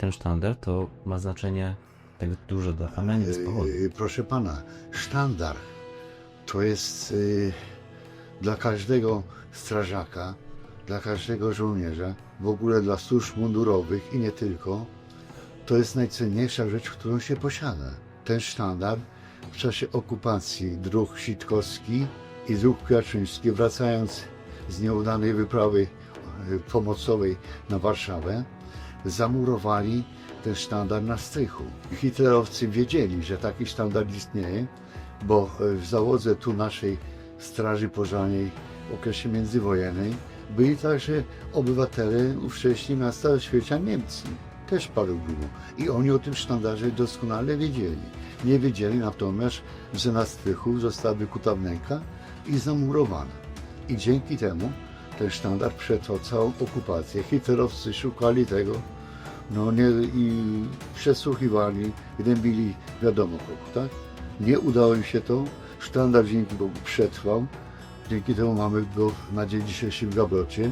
ten sztandar to ma znaczenie tak duże dla z powodu. Yy, Proszę pana, sztandar to jest yy, dla każdego strażaka, dla każdego żołnierza, w ogóle dla służb mundurowych i nie tylko, to jest najcenniejsza rzecz, którą się posiada. Ten sztandar w czasie okupacji dróg Sitkowski i dróg Kwiaczyński, wracając z nieudanej wyprawy pomocowej na Warszawę, zamurowali ten sztandar na strychu. Hitlerowcy wiedzieli, że taki sztandar istnieje, bo e, w załodze tu naszej Straży Pożarnej w okresie międzywojennej byli także obywatele ówcześni miasta Świecia Niemcy. Też paru było. I oni o tym sztandarze doskonale wiedzieli. Nie wiedzieli natomiast, że na strychu została wykuta wnęka i zamurowana. I dzięki temu ten sztandar przetrwał całą okupację. Hitlerowcy szukali tego, no nie, i przesłuchiwali, gnębili wiadomo kogo, tak? Nie udało im się to. Sztandar dzięki Bogu przetrwał. Dzięki temu mamy go na dzień dzisiejszy w Gabrocie.